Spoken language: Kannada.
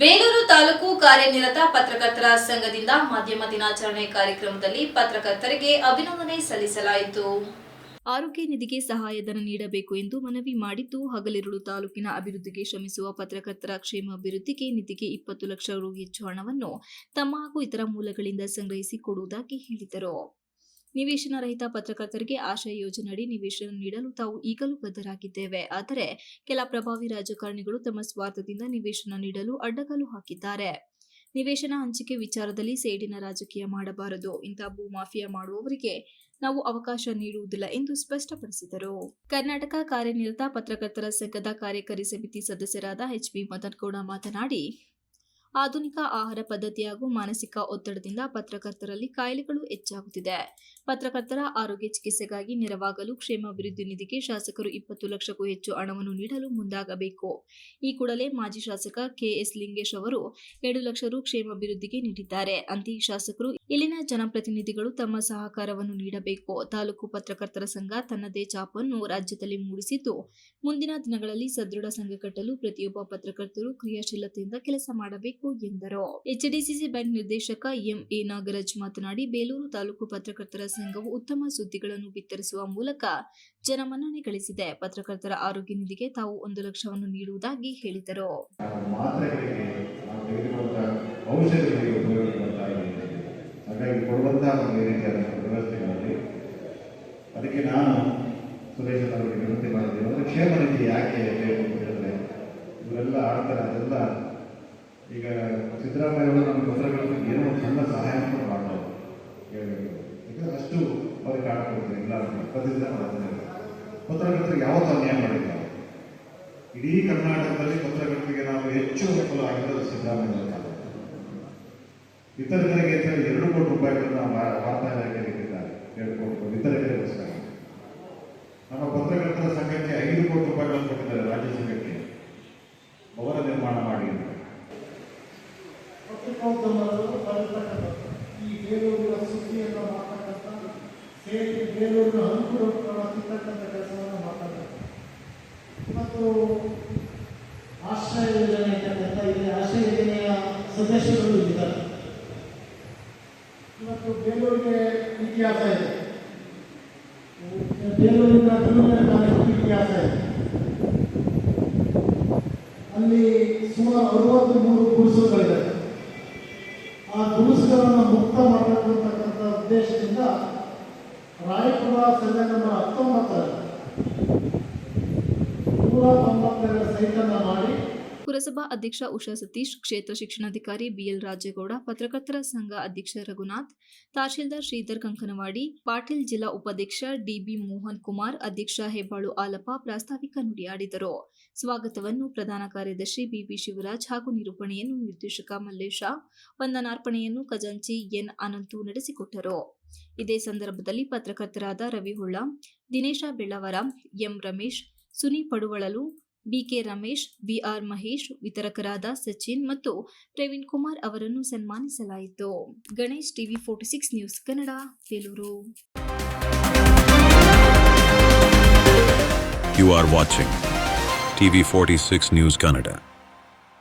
ಬೇಲೂರು ತಾಲೂಕು ಕಾರ್ಯನಿರತ ಪತ್ರಕರ್ತರ ಸಂಘದಿಂದ ಮಾಧ್ಯಮ ದಿನಾಚರಣೆ ಕಾರ್ಯಕ್ರಮದಲ್ಲಿ ಪತ್ರಕರ್ತರಿಗೆ ಅಭಿನಂದನೆ ಸಲ್ಲಿಸಲಾಯಿತು. ಆರೋಗ್ಯ ನಿಧಿಗೆ ಸಹಾಯಧನ ನೀಡಬೇಕು ಎಂದು ಮನವಿ ಮಾಡಿದ್ದು, ಹಗಲಿರುಳು ತಾಲೂಕಿನ ಅಭಿವೃದ್ಧಿಗೆ ಶ್ರಮಿಸುವ ಪತ್ರಕರ್ತರ ಕ್ಷೇಮ ಅಭಿವೃದ್ಧಿಗೆ ನಿಧಿಗೆ ಇಪ್ಪತ್ತು ಲಕ್ಷ ರು ಹೆಚ್ಚು ಹಣವನ್ನು ತಮ್ಮ ಹಾಗೂ ಇತರ ಮೂಲಗಳಿಂದ ಸಂಗ್ರಹಿಸಿ ಕೊಡುವುದಾಗಿ ಹೇಳಿದರು. ನಿವೇಶನ ರಹಿತ ಪತ್ರಕರ್ತರಿಗೆ ಆಶಯ ಯೋಜನೆಯಡಿ ನಿವೇಶನ ನೀಡಲು ತಾವು ಈಗಲೂ ಬದ್ಧರಾಗಿದ್ದೇವೆ. ಆದರೆ, ಕೆಲ ಪ್ರಭಾವಿ ರಾಜಕಾರಣಿಗಳು ತಮ್ಮ ಸ್ವಾರ್ಥದಿಂದ ನಿವೇಶನ ನೀಡಲು ಅಡ್ಡಗಾಲು ಹಾಕಿದ್ದಾರೆ. ನಿವೇಶನ ಹಂಚಿಕೆ ವಿಚಾರದಲ್ಲಿ ಸೇಡಿನ ರಾಜಕೀಯ ಮಾಡಬಾರದು. ಇಂತಹ ಭೂ ಮಾಫಿಯಾ ಮಾಡುವವರಿಗೆ ನಾವು ಅವಕಾಶ ನೀಡುವುದಿಲ್ಲ ಎಂದು ಸ್ಪಷ್ಟಪಡಿಸಿದರು. ಕರ್ನಾಟಕ ಕಾರ್ಯನಿರತ ಪತ್ರಕರ್ತರ ಸಂಘದ ಕಾರ್ಯಕಾರಿ ಸಮಿತಿ ಸದಸ್ಯರಾದ ಎಚ್ ಪಿ ಮದನ್ಗೌಡ ಮಾತನಾಡಿ ಆಧುನಿಕ ಆಹಾರ ಪದ್ಧತಿ ಹಾಗೂ ಮಾನಸಿಕ ಒತ್ತಡದಿಂದ ಪತ್ರಕರ್ತರಲ್ಲಿ ಕಾಯಿಲೆಗಳು ಹೆಚ್ಚಾಗುತ್ತಿದೆ. ಪತ್ರಕರ್ತರ ಆರೋಗ್ಯ ಚಿಕಿತ್ಸೆಗಾಗಿ ನೆರವಾಗಲು ಕ್ಷೇಮಾಭಿವೃದ್ಧಿ ನಿಧಿಗೆ ಶಾಸಕರು ಇಪ್ಪತ್ತು ಲಕ್ಷಕ್ಕೂ ಹೆಚ್ಚು ಹಣವನ್ನು ನೀಡಲು ಮುಂದಾಗಬೇಕು. ಈ ಕೂಡಲೇ ಮಾಜಿ ಶಾಸಕ ಕೆಎಸ್ ಲಿಂಗೇಶ್ ಅವರು ಎರಡು ಲಕ್ಷ ರು ಕ್ಷೇಮಾಭಿವೃದ್ಧಿಗೆ ನೀಡಿದ್ದಾರೆ. ಅಂತೆಯೇ ಶಾಸಕರು ಇಲ್ಲಿನ ಜನಪ್ರತಿನಿಧಿಗಳು ತಮ್ಮ ಸಹಕಾರವನ್ನು ನೀಡಬೇಕು. ತಾಲೂಕು ಪತ್ರಕರ್ತರ ಸಂಘ ತನ್ನದೇ ಛಾಪನ್ನು ರಾಜ್ಯದಲ್ಲಿ ಮೂಡಿಸಿದ್ದು, ಮುಂದಿನ ದಿನಗಳಲ್ಲಿ ಸದೃಢ ಸಂಘ ಕಟ್ಟಲು ಪ್ರತಿಯೊಬ್ಬ ಪತ್ರಕರ್ತರು ಕ್ರಿಯಾಶೀಲತೆಯಿಂದ ಕೆಲಸ ಮಾಡಬೇಕು. ಎಂದರು. ಎಚ್ಡಿಸಿಸಿ ಬ್ಯಾಂಕ್ ನಿರ್ದೇಶಕ ಎಂ ಎ ನಾಗರಾಜ್ ಮಾತನಾಡಿ, ಬೇಲೂರು ತಾಲೂಕು ಪತ್ರಕರ್ತರ ಸಂಘವು ಉತ್ತಮ ಸುದ್ದಿಗಳನ್ನು ಬಿತ್ತರಿಸುವ ಮೂಲಕ ಜನಮನ್ನಣೆ ಗಳಿಸಿದೆ. ಪತ್ರಕರ್ತರ ಆರೋಗ್ಯ ನಿಧಿಗೆ ತಾವು ಒಂದು ಲಕ್ಷವನ್ನು ನೀಡುವುದಾಗಿ ಹೇಳಿದರು. ಹಾಗಾಗಿ ಕೊಡುವಂತಹ ಒಂದು ರೀತಿಯಾದ ವ್ಯವಸ್ಥೆಗಳಲ್ಲಿ ಅದಕ್ಕೆ ನಾನು ಸುರೇಶ್ ಅವರಿಗೆ ವಿನಂತಿ ಮಾಡಿದ್ದೇನೆ. ಅಂದರೆ ಕ್ಷೇಮ ನಿಧಿ ಯಾಕೆ ಬೇಕು ಅಂತ ಹೇಳಿದ್ರೆ, ಇವರೆಲ್ಲ ಆಡ್ತಾರೆ, ಅದೆಲ್ಲ ಈಗ ಸಿದ್ದರಾಮಯ್ಯ ಅವರು ನಮ್ಮ ಪತ್ರಕರ್ತರಿಗೆ ಏನೋ ಸಣ್ಣ ಸಹಾಯ ಕೂಡ ಮಾಡ್ತಾರೆ ಹೇಳಬೇಕು. ಯಾಕಂದ್ರೆ ಅಷ್ಟು ಅವ್ರಿಗೆ ಕಾಣ ಕೊಡ್ತಾರೆ ಇಲ್ಲ. ಪ್ರತಿದಿನ ಮಾಡ್ತಾರೆ. ಪತ್ರಕರ್ತರಿಗೆ ಯಾವತ್ತೂ ಅನ್ಯಾಯ ಮಾಡಿಲ್ಲ. ಇಡೀ ಕರ್ನಾಟಕದಲ್ಲಿ ಪತ್ರಕರ್ತರಿಗೆ ನಾವು ಹೆಚ್ಚು ಅನುಕೂಲ ಆಗಿರೋದು ಸಿದ್ದರಾಮಯ್ಯ ಹೇಳಿ ಎರಡು ಕೋಟಿ ರೂಪಾಯಿಗಳನ್ನ ವಾ- ವಾರ್ತಾ ಇಲಾಖೆಗೆ ನೀಡಿದ್ದಾರೆ ಎರಡು ಕೋಟಿ ವಿತರಕರಿಗೋಸ್ಕರ ನಮ್ಮ ಪತ್ರಕರ್ತರ ಸಂಘಕ್ಕೆ ಐದು ಕೋಟಿ ರೂಪಾಯಿಗಳನ್ನು ಕೊಟ್ಟಿದ್ದಾರೆ ರಾಜ್ಯ ಸಂಘಕ್ಕೆ ಭವನ ನಿರ್ಮಾಣ ಮಾಡಿ ಅಂತ ಪತ್ರಿಕೋದ್ಯಮದವರು ಬರೆದಿರ್ತಕ್ಕಂಥ ಈ ಬೇಲೂರಿನ ಸುದ್ದಿಯನ್ನು ಮಾಡ್ತಕ್ಕಂಥ ಸೇರಿ ಬೇಲೂರಿನ ತಿರ್ತಕ್ಕಂಥ ಕೆಲಸವನ್ನು ಮಾಡ್ತಾರೆ ಮತ್ತು ಆಶ್ರಯ ಯೋಜನೆ ಅಂತಕ್ಕಂಥ ಇಲ್ಲಿ ಆಶ್ರಯ ಯೋಜನೆಯ ಸದಸ್ಯರು ಇದ್ದಾರೆ. ಇವತ್ತು ಬೇಲೂರಿಗೆ ಇತಿಹಾಸ ಇದೆ. ಬೇಲೂರಿನ ತಿರುಮಲ ತಾಲೂಕು ಇತಿಹಾಸ ಇದೆ. ಅಲ್ಲಿ ಸುಮಾರು ಅರವತ್ತು ಮೂರು ಗುಡಿಸಲುಗಳಿದೆ ಆ ಗುಡಿಸುಗಳನ್ನು ಮುಕ್ತ ಮಾಡಬೇಕು ಅಂತಕ್ಕಂಥ ಉದ್ದೇಶದಿಂದ ರಾಯಪುರ ಸಂಘ ನಂಬರ್ ಪುರಸಭಾ ಅಧ್ಯಕ್ಷ ಉಷಾ ಸತೀಶ್, ಕ್ಷೇತ್ರ ಶಿಕ್ಷಣಾಧಿಕಾರಿ ಬಿಎಲ್ ರಾಜೇಗೌಡ, ಪತ್ರಕರ್ತರ ಸಂಘ ಅಧ್ಯಕ್ಷ ರಘುನಾಥ್, ತಹಶೀಲ್ದಾರ್ ಶ್ರೀಧರ್ ಕಂಕನವಾಡಿ, ಪಾಟೀಲ್ ಜಿಲ್ಲಾ ಉಪಾಧ್ಯಕ್ಷ ಡಿಬಿ ಮೋಹನ್ ಕುಮಾರ್, ಅಧ್ಯಕ್ಷ ಹೆಬ್ಬಾಳು ಆಲಪ್ಪ ಪ್ರಾಸ್ತಾವಿಕ ನುಡಿಯಾಡಿದರು ಸ್ವಾಗತವನ್ನು ಪ್ರಧಾನ ಕಾರ್ಯದರ್ಶಿ ಬಿಬಿ ಶಿವರಾಜ್ ಹಾಗೂ ನಿರೂಪಣೆಯನ್ನು ನಿರ್ದೇಶಕ ಮಲ್ಲೇಶ, ವಂದನಾರ್ಪಣೆಯನ್ನು ಖಜಾಂಚಿ ಎನ್ ಅನಂತು ನಡೆಸಿಕೊಟ್ಟರು. ಇದೇ ಸಂದರ್ಭದಲ್ಲಿ ಪತ್ರಕರ್ತರಾದ Ravi Holla Dinesha Bellavara, M Ramesh, Suni Paduvalalu BK Ramesh BR Mahesh, ವಿತರಕರಾದ Sachin ಮತ್ತು ಪ್ರವೀಣ್ ಕುಮಾರ್ ಅವರನ್ನು ಸನ್ಮಾನಿಸಲಾಯಿತು Ganesh TV forty six news Kannada, Belur You are watching TV46 News Kannada.